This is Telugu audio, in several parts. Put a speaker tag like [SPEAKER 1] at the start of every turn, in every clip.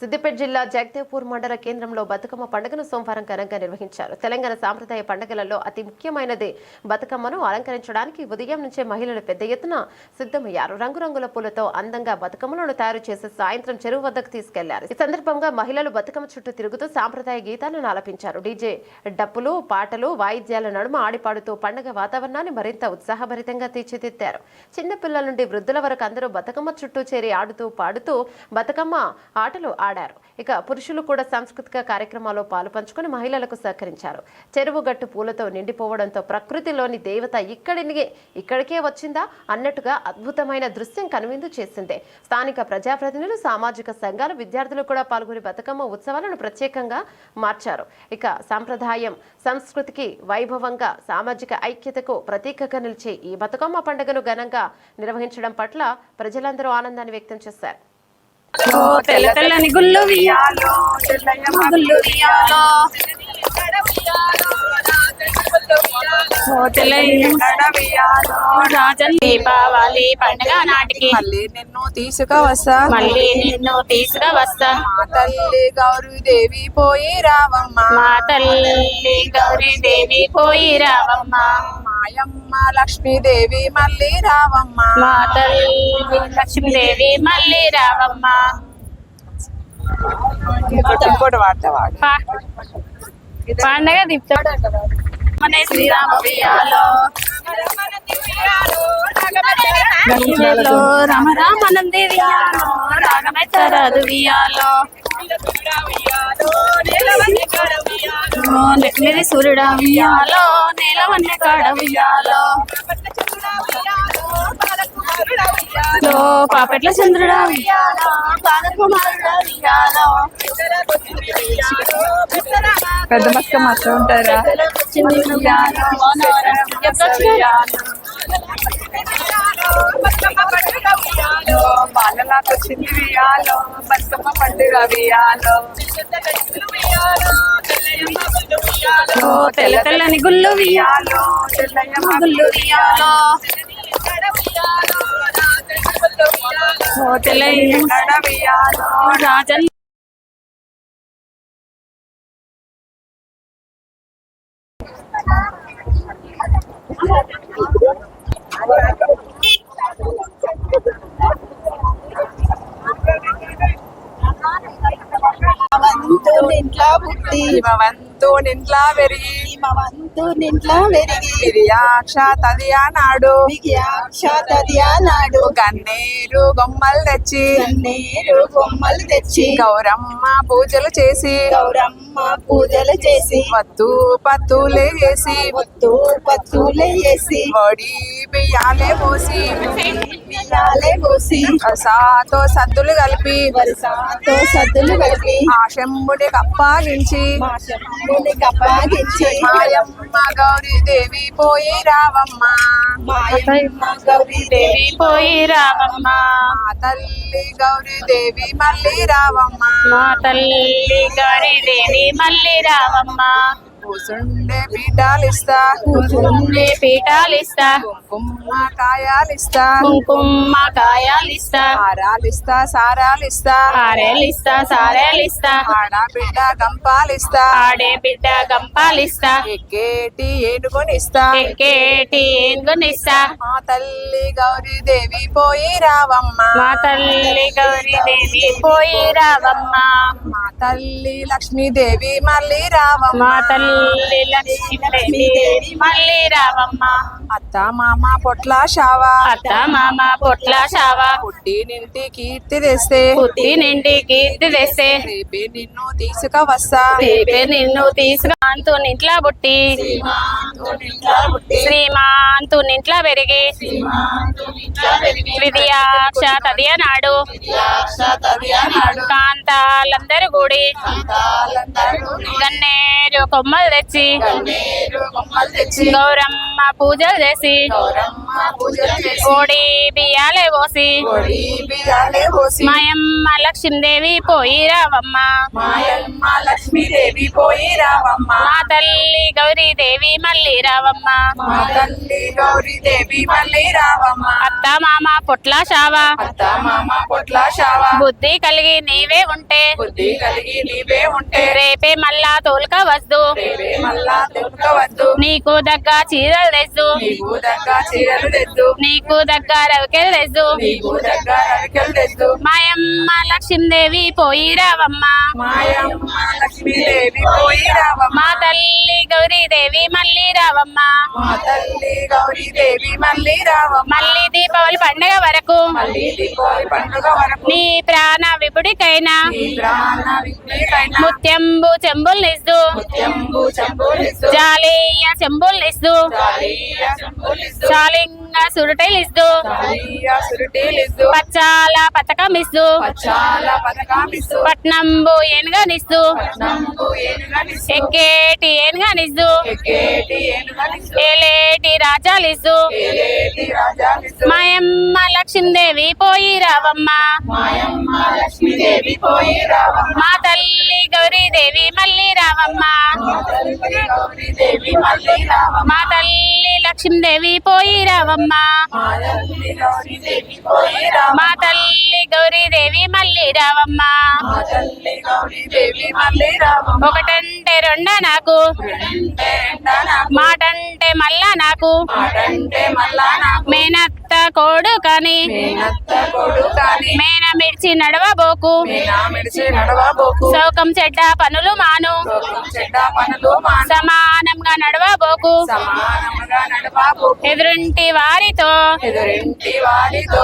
[SPEAKER 1] సిద్దిపేట జిల్లా జగదేవ్పూర్ మండల కేంద్రంలో బతుకమ్మ పండుగను సోమవారం ఘనంగా నిర్వహించారు. తెలంగాణ సాంప్రదాయ పండుగలలో అతి ముఖ్యమైనది బతుకమ్మను అలంకరించడానికి ఉదయం నుంచే మహిళలు పెద్ద ఎత్తున సిద్ధమయ్యారు. రంగురంగుల పూలతో అందంగా బతుకమ్మలను తయారు చేసి సాయంత్రం చెరువు వద్దకు తీసుకెళ్ళారు. ఈ సందర్భంగా మహిళలు బతుకమ్మ చుట్టూ తిరుగుతూ సాంప్రదాయ గీతాలను ఆలపించారు. డీజే డప్పులు పాటలు వాయిద్యాల నడుమ ఆడిపాడుతూ పండుగ వాతావరణాన్ని మరింత ఉత్సాహభరితంగా తీర్చిదిద్దారు. చిన్నపిల్లల నుండి వృద్ధుల వరకు అందరూ బతుకమ్మ చుట్టూ చేరి ఆడుతూ పాడుతూ బతుకమ్మ ఆటలు ఆడారు. ఇక పురుషులు కూడా సాంస్కృతిక కార్యక్రమాల్లో పాలుపంచుకొని మహిళలకు సహకరించారు. చెరువు గట్టు పూలతో నిండిపోవడంతో ప్రకృతిలోని దేవత ఇక్కడిని ఇక్కడికే వచ్చిందా అన్నట్టుగా అద్భుతమైన దృశ్యం కనువిందు చేసింది. స్థానిక ప్రజాప్రతినిధులు సామాజిక సంఘాలు విద్యార్థులు కూడా పాల్గొని బతుకమ్మ ఉత్సవాలను ప్రత్యేకంగా మార్చారు. ఇక సాంప్రదాయం సంస్కృతికి వైభవంగా సామాజిక ఐక్యతకు ప్రతీకగా నిలిచే ఈ బతుకమ్మ పండుగను ఘనంగా నిర్వహించడం పట్ల ప్రజలందరూ ఆనందాన్ని వ్యక్తం చేశారు.
[SPEAKER 2] తెల్ల తెల్లని గుళ్ళు వియాలో తెల్లయ్యమ్మ వియాలో దీపావళి పండుగ నాటికి.
[SPEAKER 3] మళ్ళీ నిన్ను తీసుకువస్తా
[SPEAKER 2] మళ్ళీ నిన్ను తీసుకువస్తా
[SPEAKER 3] మా తల్లి గౌరీదేవి పోయి రావమ్మ.
[SPEAKER 2] మా తల్లి గౌరీ దేవి పోయి రావమ్మ.
[SPEAKER 3] మాయమ్మ లక్ష్మీదేవి మళ్ళీ రావమ్మ.
[SPEAKER 2] మా తల్లి లక్ష్మీదేవి మళ్ళీ రావమ్మ.
[SPEAKER 3] ఇంకోటి వాడతా వాడు.
[SPEAKER 2] పండగ మన శ్రీరామ రామ నంది వియాలో సూర్యుడా వియాలో నేలవన్నె కాడ వియాలో లో పాపెట్ల చంద్రుడా వియాలో పాదకుమారుడా వియాలో
[SPEAKER 3] పెద్ద బతుకమ్మ అట్లా ఉంటారా
[SPEAKER 2] వియాలో. వియాలో
[SPEAKER 3] బతుకమ్మ పండుగ వియాలో.
[SPEAKER 2] ఓ తెల్ల తెల్లని గుళ్ళు వియాలో తెల్లయ్యమ్మ గుళ్ళు వియాలో ఓ తెల్లయ్య
[SPEAKER 3] వియాలో
[SPEAKER 2] రాజన్
[SPEAKER 4] నింట్లా పుట్టి
[SPEAKER 3] వంతు నింట్లా పెరిగి
[SPEAKER 4] వంతు నింట్లా వెరిగి.
[SPEAKER 3] గిరియాక్ష తదియా నాడు.
[SPEAKER 4] తదియా నాడు.
[SPEAKER 3] గన్నేరు గొమ్మలు తెచ్చి.
[SPEAKER 4] నీరు బొమ్మలు తెచ్చి.
[SPEAKER 3] గౌరమ్మ పూజలు చేసి.
[SPEAKER 4] గౌరమ్మ పూజలు చేసి.
[SPEAKER 3] వత్తు పత్తులే వేసి.
[SPEAKER 4] ఒత్తు పత్తులు వేసి.
[SPEAKER 3] వడి బియ్యాలే పోసి.
[SPEAKER 4] బియ్యాలే పోసి.
[SPEAKER 3] కసాతో సద్దులు కలిపి.
[SPEAKER 4] వరుసతో సద్దులు కలిపి.
[SPEAKER 3] ఆ శంభుడి కప్పాగించి.
[SPEAKER 4] శంభుని కప్పాగించి.
[SPEAKER 3] మాయమ్మ గౌరీదేవి పోయి రావమ్మ.
[SPEAKER 4] మాయమ్మ గౌరీ
[SPEAKER 2] దేవి పోయి రావమ్మ.
[SPEAKER 3] మా తల్లి గౌరీదేవి మళ్ళీ రావమ్మ.
[SPEAKER 2] మా తల్లి గారి దేవి మళ్ళీ రావమ్మ.
[SPEAKER 3] కూసుండే పీఠాలిస్తా.
[SPEAKER 2] కూర్చుండే పీఠాలిస్తా.
[SPEAKER 3] కుంకుమ కాయాలిస్తా
[SPEAKER 2] కుంకుమ కాయాలిస్తా
[SPEAKER 3] హారాలిస్తా సారాలిస్తా.
[SPEAKER 2] ఆరేలిస్తా సారేలిస్తా
[SPEAKER 3] ఆడబిడ్డ గంపాలిస్తా.
[SPEAKER 2] ఆడే బిడ్డ గంపాలిస్తా.
[SPEAKER 3] ఎక్కేటి ఏనుగునిస్తా.
[SPEAKER 2] ఎక్కేటి ఏంగునిస్తా
[SPEAKER 3] మా తల్లి గౌరీదేవి పోయి రావమ్మ.
[SPEAKER 2] మా తల్లి గౌరీ దేవి పోయి రావమ్మ.
[SPEAKER 3] మా తల్లి లక్ష్మీదేవి మళ్ళీ రావమ్మ.
[SPEAKER 2] మా తల్లి మళ్ళీ రావమ్మ
[SPEAKER 3] అత్త మామ పొట్ల షావా.
[SPEAKER 2] అత్త మామ పొట్ల షావా.
[SPEAKER 3] పుట్టి నింటి కీర్తి తెస్తే.
[SPEAKER 2] పుట్టి నిండి కీర్తి తెస్తే.
[SPEAKER 3] రేపే నిన్ను తీసుకువస్తా
[SPEAKER 2] రేపే నిన్ను తీసుకాంతు నింట్లా పుట్టి. శ్రీమాంతు నింట్లా పెరిగి. విద్యాక్ష తదియ నాడు. కాంతాలందరూ కూడి గన్నేరు కొమ్మలు తెచ్చి గౌరమ్మ పూజలు చేసి కోడి బియ్యాలే పోసి. మాయమ్మ లక్ష్మీదేవి పోయి రావమ్మ.
[SPEAKER 3] మాయమ్మ లక్ష్మీదేవి పోయి రావమ్మ
[SPEAKER 2] మా తల్లి గౌరీదేవి మళ్ళీ రావమ్మ.
[SPEAKER 3] మా తల్లి గౌరీదేవి మళ్ళీ రావమ్మ
[SPEAKER 2] అత్త మామ పొట్ల శావ.
[SPEAKER 3] అత్త మామ పొట్ల శావ
[SPEAKER 2] బుద్ధి కలిగి నీవే ఉంటే.
[SPEAKER 3] బుద్ధి కలిగి నీవే ఉంటే
[SPEAKER 2] రేపే మళ్ళా తోలుక వద్దు
[SPEAKER 3] రేపే మళ్ళా తెలుకవద్దు.
[SPEAKER 2] నీకు దగ్గ చీరలు తెచ్చు
[SPEAKER 3] నీకు దగ్గ చీరలు
[SPEAKER 2] నీకు దగ్గ రవికెలు తెచ్చు
[SPEAKER 3] నీకు దగ్గ రవికెలు తెద్దు
[SPEAKER 2] మాయమ్మ లక్ష్మీదేవి పోయి రావమ్మ
[SPEAKER 3] మాయమ్మ లక్ష్మీదేవి పోయి రావమ్మ
[SPEAKER 2] మా తల్లి గౌరీదేవి మళ్ళీ రావమ్మ
[SPEAKER 3] మా తల్లి గౌరీదేవి మళ్ళీ రావమ్మ
[SPEAKER 2] మళ్ళీ దీపావళి పండుగ వరకు.
[SPEAKER 3] మళ్ళీ దీపావళి పండుగ వరకు.
[SPEAKER 2] నీ ప్రాణ విపుడికైనా
[SPEAKER 3] నీ ప్రాణ విఘ్నేకైనా
[SPEAKER 2] ముత్యంబు
[SPEAKER 3] ముత్యంబు చంబులిస్తూ
[SPEAKER 2] జాలీయ చాలింగ సురుటైలిస్తూ.
[SPEAKER 3] జాలీయ
[SPEAKER 2] పచ్చాల పథకం ఇస్తూ
[SPEAKER 3] పచ్చాల
[SPEAKER 2] పట్నంబు ఎక్కేటి ఏనుగానిస్తూ.
[SPEAKER 3] ఎక్కేటి ఏనుగనిస్తూ
[SPEAKER 2] ఏలేటి రాజాలిస్తూ
[SPEAKER 3] ఏలేటి
[SPEAKER 2] మాయమ్మ లక్ష్మీదేవి పోయి
[SPEAKER 3] పోయి
[SPEAKER 2] మా తల్లి మళ్ళీ రావమ్మ.
[SPEAKER 3] మా తల్లి గౌరీదేవి మళ్ళీ రావమ్మ.
[SPEAKER 2] మా తల్లి లక్ష్మీదేవి పోయి రావమ్మ.
[SPEAKER 3] మా తల్లి
[SPEAKER 2] తల్లి గౌరీదేవి మళ్ళీ రావమ్మ. ఒకటంటే రెండ నాకు. మాటంటే మళ్ళా నాకు.
[SPEAKER 3] నాకు.
[SPEAKER 2] మేనత్త కోడు కాని మేన మిడిచి నడవబోకు. శోకం చెడ్డ పనులు మాను. సమానంగా నడవబోకు. ఎదురుంటి వారితో.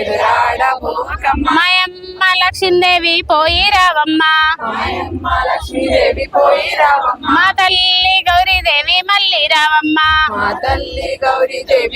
[SPEAKER 2] ఎదురాడబోకమ్మ. మాయమ్మ లక్ష్మీదేవి పోయి రావమ్మ.
[SPEAKER 3] మాయమ్మ లక్ష్మీదేవి పోయి రావమ్మ.
[SPEAKER 2] మా తల్లి గౌరీదేవి మళ్ళీ రావమ్మ.
[SPEAKER 3] మా తల్లి గౌరీదేవి